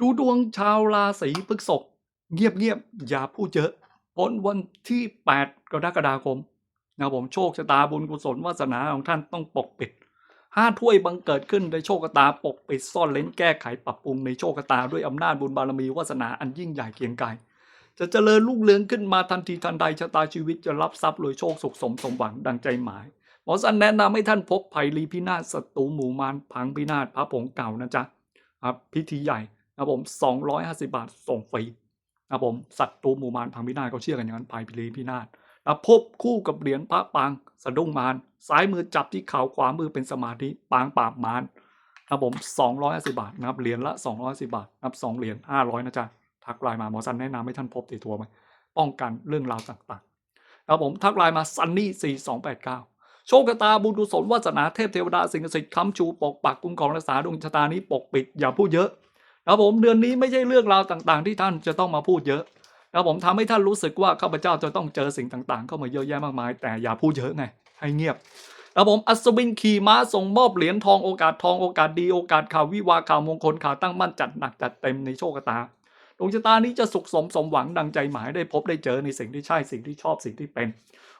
ดูดวงชาวราศีพฤษภเงียบๆอย่าพูดเยอะพ้นวันที่ 8 กรกฎาคมนะผมโชคชะตาบุญกุศลวาสนาของท่านต้องปกปิดห้าถ้วยบังเกิดขึ้นในโชคชะตาปกปิดซ่อนเล้นแก้ไขปรับปรุงในโชคชะตาด้วยอำนาจบุญบารมีวาสนาอันยิ่งใหญ่เกียงไกรจะเจริญรุ่งเรืองขึ้นมาทันทีทันใดชะตาชีวิตจะรับทรัพย์รวยโชคสุขสมสมหวังดังใจหมายหมอสันแนะนำให้ท่านพบภัยรีพินาศศัตรูหมู่มารพังพินาศพระผงเก่านะจ๊ะครับพิธีใหญ่ นะครับผม250บาทส่งฟรีนะครับผมศัตรูหมู่มารพังพินาศเขาเชื่อกันอย่างนั้นภัยพิรีพินาศแล้วพบคู่กับเหรียญพระปางสะดุ้งมารซ้ายมือจับที่เข่าขวามือเป็นสมาธิปางปราบมารนะครับผม250บาทนะครับเหรียญละ250บาทนะครับสองเหรียญ500นะจ๊ะทักไลน์มาหมอสันแนะนำให้ท่านพบติดตัวไหมป้องกันเรื่องราวต่างๆนะครับผมทักไลน์มาซันนี่4289โชคชะตาบุญกุศลวาสนาเทพเทวดาสิ่งศักดิ์สิทธิ์ค้ำชูปกปักคุ้มครองรักษาดวงชะตานี้ปกปิดอย่าพูดเยอะ ครับผมเดือนนี้ไม่ใช่เรื่องราวต่างๆ ที่ท่านจะต้องมาพูดเยอะนะครับผมทำให้ท่านรู้สึกว่าข้าพเจ้าจะต้องเจอสิ่งต่างๆ เข้ามาเยอะแยะมากมาย แต่อย่าพูดเยอะไงให้เงียบครับผมอัศวินขี่ม้าส่งมอบเหรียญทองโอกาสทองโอกาสดีโอกาสข่าววิวาข่าวมงคลข่าวตั้งมั่นจัดหนักจัดเต็มในโชคชะตาดวงชะตานี้จะสุขสมสมหวังดังใจหมายได้พบได้เจอในสิ่งที่ใช่สิ่งที่ชอบสิ่งที่เป็น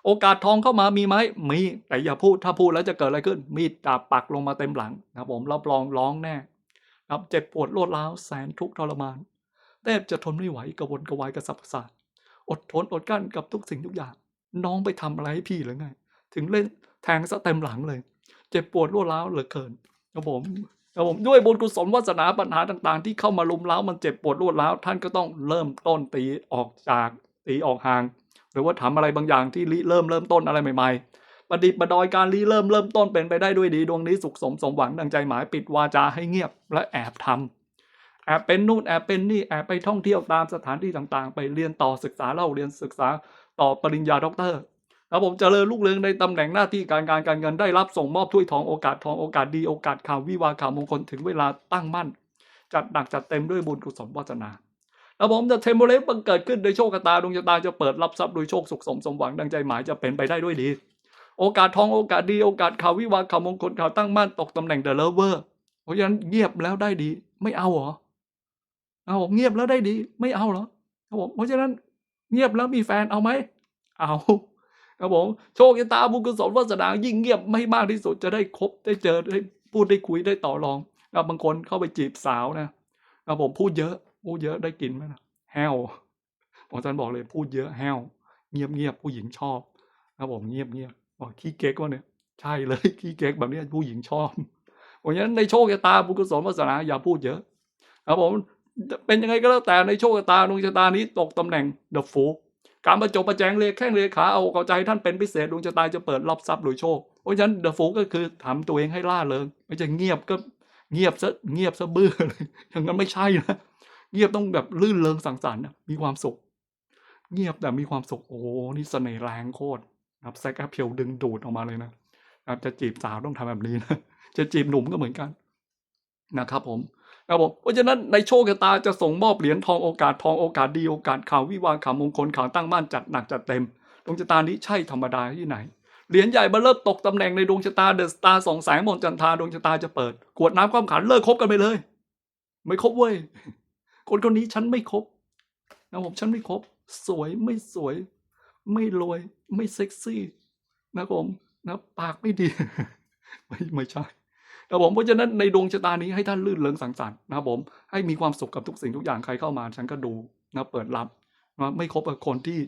โอกาสทองเข้ามามีไหมมีแต่อย่าพูดถ้าพูดแล้วจะเกิดอะไรขึ้น มีดดาบปักลงมาเต็มหลังนะครับผมรับรองร้องแน่ ครับเจ็บปวดรวดร้าวแสนทุกข์ทรมานแทบจะทนไม่ไหวกระวนกระวายกระสับกระส่ายอดทนอดกั้นกับทุกสิ่งทุกอย่าง น้องไปทำอะไรให้พี่หรือไง ถึงเล่นแทงซะเต็มหลังเลย เจ็บปวดรวดร้าวเหลือเกินครับผมครับผมด้วยบุญกุศลวาสนาปัญหาต่างๆ ที่เข้ามาลุมเล้ามันเจ็บปวดรวดร้าวท่านก็ต้องเริ่มต้นตีออกจากตีออกห่าง หรือว่าทำอะไรบางอย่างที่เริ่มเริ่มต้นอะไรใหม่ ๆ ประดิษฐ์ประดอยการริเริ่มเริ่มต้นเป็นไปได้ด้วยดีดวงนี้สุขสมสมหวังดังใจหมายปิดวาจาให้เงียบและแอบทำแอบเป็นนู่นแอบเป็นนี่แอบไปท่องเที่ยวตามสถานที่ต่างๆ ไปเรียนต่อศึกษาเล่าเรียนศึกษาต่อปริญญาด็อกเตอร์แล้วผมเจริญลูกเรืองในตำแหน่งหน้าที่การการการเงินได้รับส่งมอบถ้วยทองโอกาสทองโอกาสดีโอกาสข่าววิวาข่าวมงคลถึงเวลาตั้งมั่น จัดหนักจัดเต็มด้วยบุญกุศลวาสนาแล้วผมจะเทมโบเลฟบังเกิดขึ้นโดยโชคชะตาดวงชะตาจะเปิดรับทรัพย์โดยโชคสุขสมสมหวังดังใจหมายจะเป็นไปได้ด้วยดี โอกาสทองโอกาสดีโอกาสข่าววิวาข่าวมงคลข่าวตั้งมั่นตกตำแหน่งเดอะเลเวอร์เพราะฉะนั้นเงียบแล้วได้ดี ไม่เอาเหรอเอาเงียบแล้วได้ดี ไม่เอาเหรอครับผมเพราะฉะนั้นเงียบแล้วมีแฟนเอาไหมเอาครับผมโชคชะตาบุญกุศลวาสนายิ่งเงียบไม่มากที่สุดจะได้คบได้เจอได้พูดได้คุยได้ต่อรองครับบางคนเข้าไปจีบสาวนะครับผมพูดเยอะพูดเยอะได้กินไหมนะแห้วหมอจันบอกเลยพูดเยอะแห้วเงียบเงียบผู้หญิงชอบครับผมเงียบเงียบ บอขี้เก๊กวะเนี่ย ใช่เลยขี้เก๊กแบบนี้ผู้หญิงชอบเพราะฉะนั้นในโชคชะตาบุญกุศลวาสนาอย่าพูดเยอะครับผมเป็นยังไงก็แล้วแต่ในโชคชะตาดวงชะตานี้ตกตำแหน่งเดอะฟูการประจบประแจงเลขแข้งเลขาเอาเข้าใจท่านเป็นพิเศษดวงชะตาจะเปิดรับทรัพย์หรือโชคเพราะฉะนั้นเดอะฟูก็คือทำตัวเองให้ล่าเริงไม่ใช่เงียบก็เงียบซะเงียบซะบื้อเลยอย่างนั้นไม่ใช่นะเงียบต้องแบบลื่นเริงสังสรรค์นะมีความสุข เงียบแต่มีความสุขโอ้นี่เสน่ห์แรงโคตร นะครับแซกแอปเพียวดึงดูดออกมาเลยนะครับจะจีบสาวต้องทำแบบนี้นะจะจีบหนุ่มก็เหมือนกันนะครับผมนะครับผมเพราะฉะนั้นในโชคชะตาจะส่งมอบเหรียญทองโอกาสทองโอกาสดีโอกาสข่าววิวาข่าวมงคลข่าวตั้งมั่นจัดหนักจัดเต็มดวงชะตานี้ใช่ธรรมดาที่ไหนเหรียญใหญ่เบร์เริ่มตกตำแหน่งในดวงชะตาเดอะสตาร์สองแสงมนจันทาดวงชะตาจะเปิดกวดน้ำความขันเลิกคบกันไปเลย ไม่คบเว้ยคนคนนี้ฉันไม่คบนะผมฉันไม่คบ สวยไม่สวย ไม่รวย ไม่เซ็กซี่นะผมนะปากไม่ดี ไม่ไม่ใช่นะผมเพราะฉะนั้นในดวงชะตานี้ให้ท่านลื่นเริงสังสรรค์นะครับผมให้มีความสุขกับทุกสิ่งทุกอย่างใครเข้ามา ฉันก็ดูนะเปิดรับนะไม่คบกับคนที่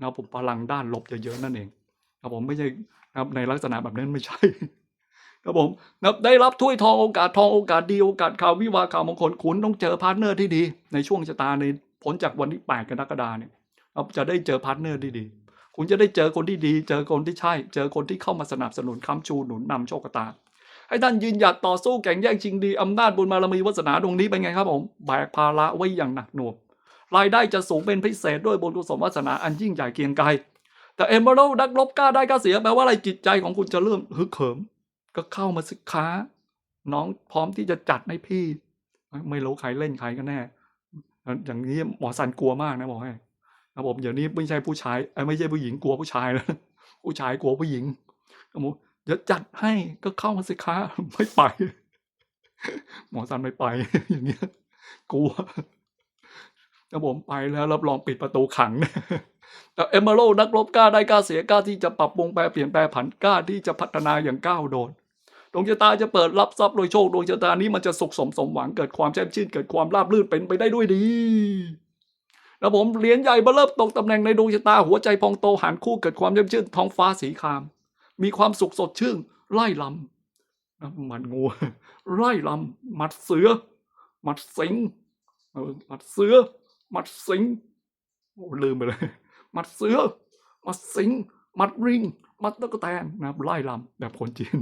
นะผมพลังด้านลบเยอะๆนั่นเองนะผมไม่ใช่นะในลักษณะแบบนั้นไม่ใช่ครับผมนะได้รับถ้วยทองโอกาสทองโอกาสดีโอกาสข่าววิวาข่าวมงคลคุณต้องเจอพาร์ทเนอร์ที่ดี ในช่วงชะตาในผลจากวันที่ 8 กรกฎาเนี่ย จะได้เจอพาร์ทเนอร์ที่ดีคุณจะได้เจอคนที่ดี เจอคนที่ใช่ เจอคนที่เข้ามาสนับสนุนค้ำชูหนุนนำโชคตา ให้ท่านยืนหยัดต่อสู้แข่งแย่งชิงดีอำนาจบุญบารมีวาสนาดวงนี้เป็นไงครับผมแบกภาระไว้อย่างหนักหน่วงรายได้จะสูงเป็นพิเศษด้วยบุญกุศลวาสนาอันยิ่งใหญ่เกรียงไกรแต่เอมเบอร์ดักลบกล้าได้กล้าเสียแปลว่าอะไรจิตใจของคุณจะเริ่มฮึกเหิม ก็เข้ามาสิค้าน้องพร้อมที่จะจัดให้พี่ ไม่รู้ใครเล่นใครกันแน่ อย่างนี้หมอสันกลัวมากนะบอกให้ นะผมเดี๋ยวนี้ไม่ใช่ผู้ชายไม่ใช่ผู้หญิงกลัวผู้ชายแล้วผู้ชายกลัวผู้หญิงก็บอกเดี๋ยวจัดให้ก็เข้ามาสิค้าไม่ไป หมอสันไม่ไป อย่างเงี้ยกลัวถ้าผมไปแล้วรับรองปิดประตูขังแต่เอมเบโรนักรบกล้าได้กล้าเสียกล้าที่จะปรับปรุงแปลเปลี่ยนแปลผันกล้าที่จะพัฒนาอย่างก้าวโดนดวงชะตาจะเปิดรับทรัพย์โดยโชคดวงชะตานี้มันจะสุขสมสมหวังเกิดความแช่มชื่นเกิดความราบรื่นเป็นไปได้ด้วยดี แล้วผมเหรียญใหญ่เบอเริ่มตกตำแหน่งในดวงชะตาหัวใจพองโตหันคู่เกิดความแช่มชื่นท้องฟ้าสีคราม มีความสุขสดชื่นไล่ลำหมันงูไล่ลำหมัดเสือหมัดสิงหมัดเสือหมัดสิงโอ้ลืมไปเลยหมัดเสือหมัดสิงหมัดริงหมัดตะกแตนนะครับไล่ลำแบบคนจีน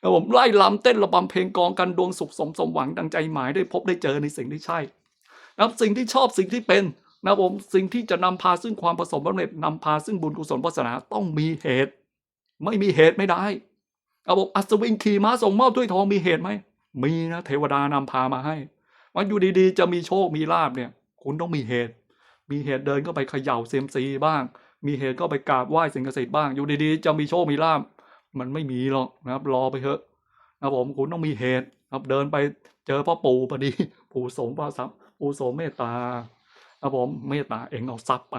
แล้วผมไล่ลำเต้นระบำเพลงกองกันดวงสุขสมสมหวังดังใจหมายได้พบได้เจอในสิ่งที่ใช่นะครับสิ่งที่ชอบสิ่งที่เป็น นะครับผมสิ่งที่จะนำพาซึ่งความประสมสำเร็จนำพาซึ่งบุญกุศลวาสนาต้องมีเหตุ ไม่มีเหตุไม่ได้เอาบอกอัศวินขี่ม้าส่งมอบถ้วยทองมีเหตุไหมมีนะเทวดานำพามาให้วันอยู่ดีๆ จะมีโชคมีลาบเนี่ย คุณต้องมีเหตุ มีเหตุเดินก็ไปเขย่าเซมซีบ้าง มีเหตุก็ไปกราบไหว้สิ่งศักดิ์สิทธิ์บ้าง อยู่ดีๆ จะมีโชคมีลาบมันไม่มีหรอกนะครับ รอไปเถอะนะผมคุณต้องมีเหตุครับเดินไปเจอพ่อปู่พอดี ปู่สงฆ์พระสัมปู่สมเมตตา ครับผมเมตตาเองเอาทรัพย์ไป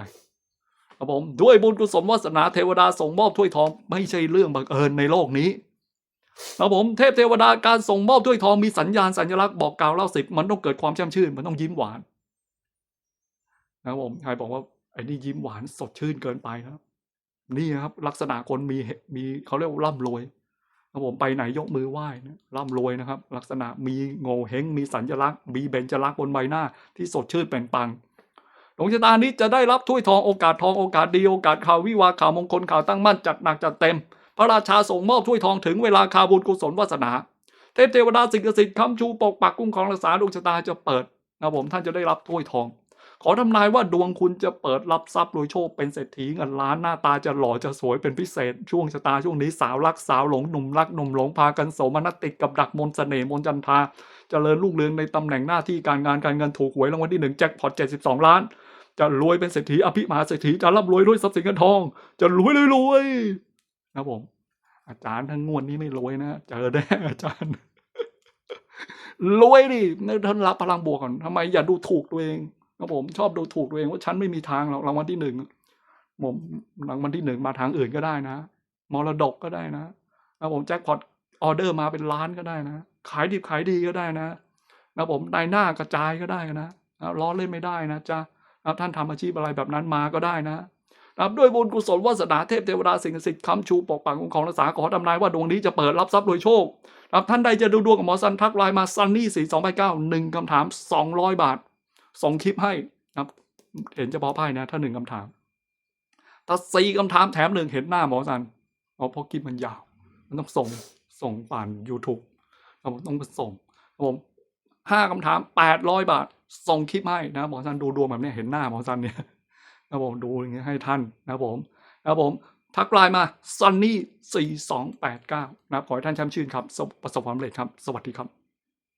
ครับผมด้วยบุญกุศลวาสนาเทวดาส่งมอบถ้วยทอง ไม่ใช่เรื่องบังเอิญในโลกนี้ครับผมเทพเทวดาการส่งมอบถ้วยทองมีสัญญาณสัญลักษณ์บอกกล่าวเล่าสิบมันต้องเกิดความแช่มชื่น มันต้องยิ้มหวานนะครับผมใครบอกว่าไอ้นี่ยิ้มหวานสดชื่นเกินไปนะครับนี่ครับ ลักษณะคนมีเหมีเขาเรียกว่าร่ำรวยครับผมไปไหนยกมือไหว้นะร่ำรวยนะครับ ลักษณะมีโง่เฮงมีสัญลักษณ์ มีเบญจลักษณ์บนใบหน้าที่สดชื่นเป็นปัง ดวงชะตานี้จะได้รับถ้วยทองโอกาสทองโอกาสดีโอกาสข่าววิวาข่าวมงคลข่าวตั้งมั่นจัดหนักจัดเต็ม พระราชาส่งมอบถ้วยทองถึงเวลาคาบุญกุศลวาสนา เทพเทวดาสิ่งศักดิ์สิทธิ์คำชูปกปักคุ้มครองรักษาดวงชะตาจะเปิดนะผมท่านจะได้รับถ้วยทอง ขอทำนายว่าดวงคุณจะเปิดรับทรัพย์โดยโชคเป็นเศรษฐีเงินล้านหน้าตาจะหล่อจะสวยเป็นพิเศษ ช่วงชะตาช่วงนี้สาวรักสาวหลงหนุ่มรักหนุ่มหลงพากันโสมนัสติดกับดักมนต์เสน่ห์มนจันทราเจริญรุ่งเรืองในตำแหน่งหน้าที่การงานการเงินถูกหวยรางวัลที่หนึ่งแจ็คพอตเจ็ดสิบสองล้าน จะรวยเป็นเศรษฐีอภิมหาเศรษฐีจะร่ำรวยด้วยทรัพย์สินเงินทอง จะรวยรวยรวยนะผม อาจารย์ทั้งงวดนี้ไม่รวยนะเจอแน่อาจารย์รวยดิท่านรับพลังบวกก่อนทำไมอย่าดูถูกตัวเองครับผมชอบดูถูกตัวเองว่าฉันไม่มีทางหรอกรางวัลที่หนึ่งผมรางวัลที่หนึ่งมาทางอื่นก็ได้นะมรดกก็ได้นะนะผมแจ็คพอตออเดอร์มาเป็นล้านก็ได้นะ ขายดิบขายดีก็ได้นะนะผมนายหน้ากระจายก็ได้นะล้อเล่นไม่ได้นะจ๊ะ ท่านทำอาชีพอะไรแบบนั้นมาก็ได้นะนะด้วยบุญกุศลวาสนาเทพเทวดาสิ่งศักดิ์สิทธิ์คำชูปกปักคุ้มครองรักษาขอทำนายว่าดวงนี้จะเปิดรับทรัพย์โดยโชคครับท่านใดจะดูดวงกับหมอซันทักไลน์มาซันนี่สี่สองไปเก้าหนึ่งคำถามสองร้อยบาทส่งคลิปให้นะเห็นเฉพาะไพ่นะ ถ้าหนึ่งคำถามถ้าสี่คำถามแถมหนึ่งเห็นหน้าหมอซันอ๋อเพราะคลิปมันยาว มันต้องส่งส่งผ่าน YouTube ครับผมต้องไปส่งผมห้าคำถามแปดร้อยบาท ส่งคลิปให้นะหมอซันดูดวงแบบนี้เห็นหน้าหมอซันเนี่ยนะผมดูอย่างเงี้ยให้ท่านนะผมนะผมทักไลน์มาซันนี่สี่สองแปดเก้านะขอให้ท่านแชมป์ชื่นครับประสบความสำเร็จครับ สวัสดีครับ